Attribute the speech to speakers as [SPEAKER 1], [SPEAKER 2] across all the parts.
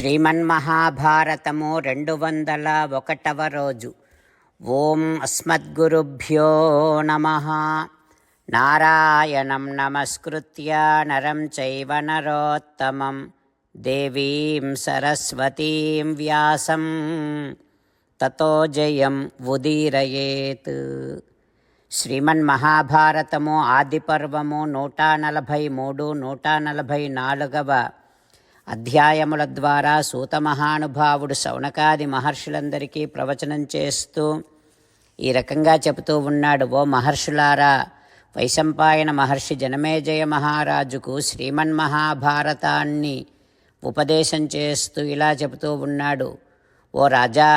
[SPEAKER 1] శ్రీమన్మహాభారతము రెండు వందల ఒకటవ రోజు. ఓం అస్మద్గురుభ్యో నమ. నారాయణం నమస్కృత్య నరం చైవ నరోత్తమం. దేవీం సరస్వతీం వ్యాసం. తతో జయం ఉదీరయేత్. శ్రీమన్మహాభారతము ఆదిపర్వము నూట నలభై మూడు నూట నలభై నాలుగవ అధ్యాయముల ద్వారా సూత మహానుభావుడు శౌనకాది మహర్షులందరికీ ప్రవచనం చేస్తూ ఈ రకంగా చెబుతూ ఉన్నాడు ఓ మహర్షులారా వైశంపాయన మహర్షి జనమేజయ మహారాజుకు శ్రీమన్ మహాభారతాన్ని ఉపదేశం చేస్తూ ఇలా చెబుతూ ఉన్నాడు ఓ రాజా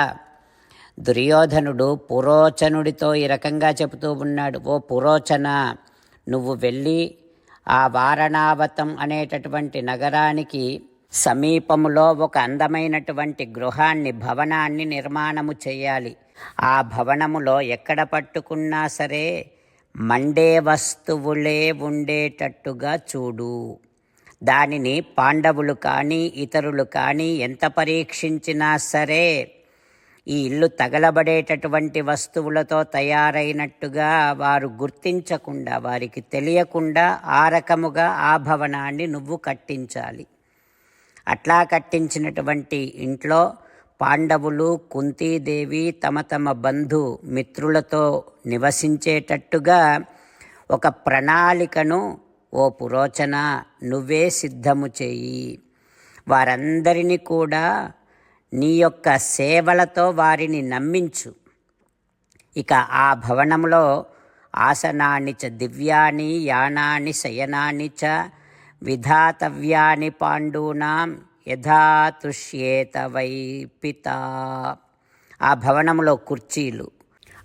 [SPEAKER 1] దుర్యోధనుడు పురోచనుడితో ఈ రకంగా చెబుతూ ఉన్నాడు ఓ పురోచన నువ్వు వెళ్ళి ఆ వారణావతం అనేటటువంటి నగరానికి సమీపములో ఒక అందమైనటువంటి గృహాన్ని భవనాన్ని నిర్మాణము చేయాలి. ఆ భవనములో ఎక్కడ పట్టుకున్నా సరే మండే వస్తువులే ఉండేటట్టుగా చూడు. దానిని పాండవులు కానీ ఇతరులు కానీ ఎంత పరీక్షించినా సరే ఈ ఇల్లు తగలబడేటటువంటి వస్తువులతో తయారైనట్టుగా వారు గుర్తించకుండా వారికి తెలియకుండా ఆ రకముగా ఆ భవనాన్ని నువ్వు కట్టించాలి. అట్లా కట్టించినటువంటి ఇంట్లో పాండవులు కుంతీదేవి తమ తమ బంధు మిత్రులతో నివసించేటట్టుగా ఒక ప్రణాళికను ఓ పురోచన నువ్వే సిద్ధము చేయి. వారందరినీ కూడా నీ యొక్క సేవలతో వారిని నమ్మించు. ఇక ఆ భవనంలో ఆసనాన్ని చ దివ్యాని యానాని శయనాని చ విధాతవ్యాని పాండూనాం యథాతుష్యేత వై పిత. ఆ భవనంలో కుర్చీలు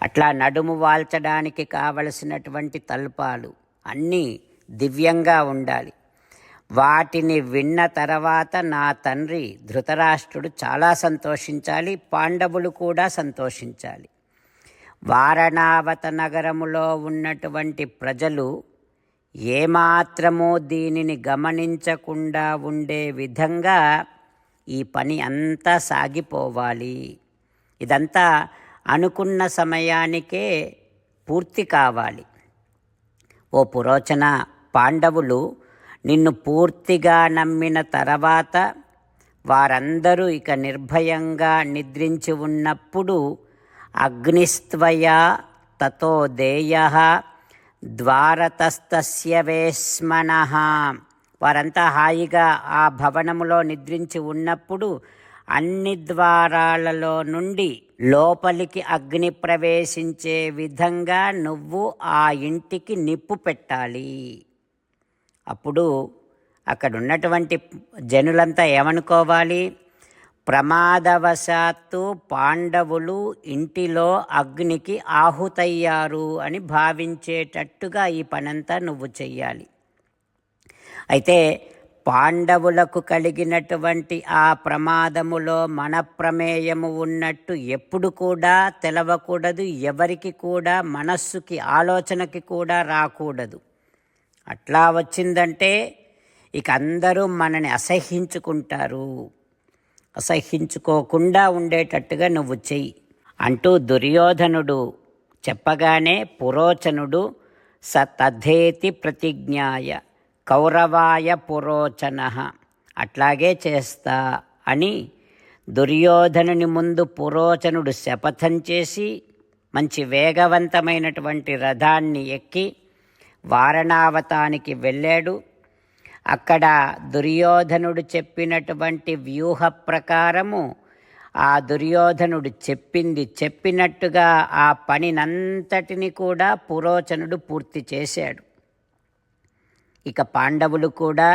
[SPEAKER 1] అట్లా నడుము వాల్చడానికి కావలసినటువంటి తల్పాలు అన్నీ దివ్యంగా ఉండాలి. వాటిని విన్న తర్వాత నా తండ్రి ధృతరాష్ట్రుడు చాలా సంతోషించాలి పాండవులు కూడా సంతోషించాలి. వారణావత నగరములో ఉన్నటువంటి ప్రజలు ఏమాత్రమూ దీనిని గమనించకుండా ఉండే విధంగా ఈ పని అంతా సాగిపోవాలి. ఇదంతా అనుకున్న సమయానికే పూర్తి కావాలి. ఓ పురోచన పాండవులు నిన్ను పూర్తిగా నమ్మిన తర్వాత వారందరూ ఇక నిర్భయంగా నిద్రించి ఉన్నప్పుడు అగ్నిస్త్వయ తతో దేయ ద్వారతస్తస్య వేస్మన. వారంతా హాయిగా ఆ భవనములో నిద్రించి ఉన్నప్పుడు అన్ని ద్వారాలలో నుండి లోపలికి అగ్ని ప్రవేశించే విధంగా నువ్వు ఆ ఇంటికి నిప్పు పెట్టాలి. అప్పుడు అక్కడ ఉన్నటువంటి జనులంతా ఏమనుకోవాలి? ప్రమాదవశాత్తు పాండవులు ఇంటిలో అగ్నికి ఆహుతయ్యారు అని భావించేటట్టుగా ఈ పనంతా నువ్వు చెయ్యాలి. అయితే పాండవులకు కలిగినటువంటి ఆ ప్రమాదములో మన ప్రమేయము ఉన్నట్టు ఎప్పుడు కూడా తెలవకూడదు ఎవరికి కూడా మనస్సుకి ఆలోచనకి కూడా రాకూడదు. అట్లా వచ్చిందంటే ఇక అందరూ మనని అసహ్యించుకుంటారు అసహించుకోకుండా ఉండేటట్టుగా నువ్వు చెయ్యి. అంటూ దుర్యోధనుడు చెప్పగానే పురోచనుడు స తథేతి ప్రతిజ్ఞాయ కౌరవాయ పురోచన. అట్లాగే చేస్తా అని దుర్యోధనుని ముందు పురోచనుడు శపథం చేసి మంచి వేగవంతమైనటువంటి రథాన్ని ఎక్కి వారణావతానికి వెళ్ళాడు. అక్కడ దుర్యోధనుడు చెప్పినటువంటి వ్యూహ ప్రకారము ఆ దుర్యోధనుడు చెప్పింది చెప్పినట్టుగా ఆ పనినంతటిని కూడా పురోచనుడు పూర్తి చేశాడు. ఇక పాండవులు కూడా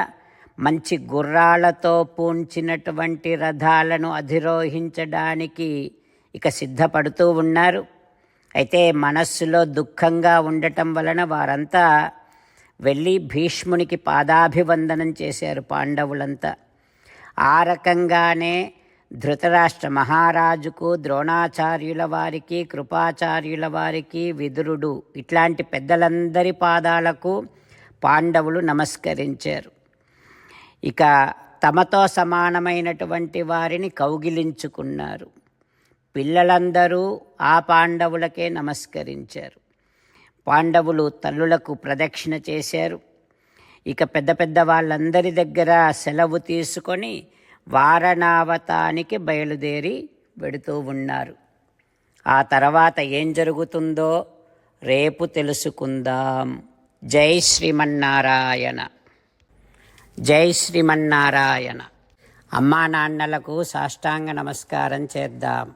[SPEAKER 1] మంచి గుర్రాలతో పూంచినటువంటి రథాలను అధిరోహించడానికి ఇక సిద్ధపడుతూ ఉన్నారు. అయితే మనస్సులో దుఃఖంగా ఉండటం వలన వారంతా వెళ్ళి భీష్మునికి పాదాభివందనం చేశారు పాండవులంతా. ఆ రకంగానే ధృతరాష్ట్ర మహారాజుకు ద్రోణాచార్యుల వారికి కృపాచార్యుల వారికి విదురుడు ఇట్లాంటి పెద్దలందరి పాదాలకు పాండవులు నమస్కరించారు. ఇక తమతో సమానమైనటువంటి వారిని కౌగిలించుకున్నారు. పిల్లలందరూ ఆ పాండవులకే నమస్కరించారు. పాండవులు తల్లులకు ప్రదక్షిణ చేశారు. ఇక పెద్ద పెద్ద వాళ్ళందరి దగ్గర సెలవు తీసుకొని వారణావతానికి బయలుదేరి వెడుతూ ఉన్నారు. ఆ తర్వాత ఏం జరుగుతుందో రేపు తెలుసుకుందాం. జై శ్రీమన్నారాయణ. జై శ్రీమన్నారాయణ. అమ్మా నాన్నలకు సాష్టాంగ నమస్కారం చేద్దాం.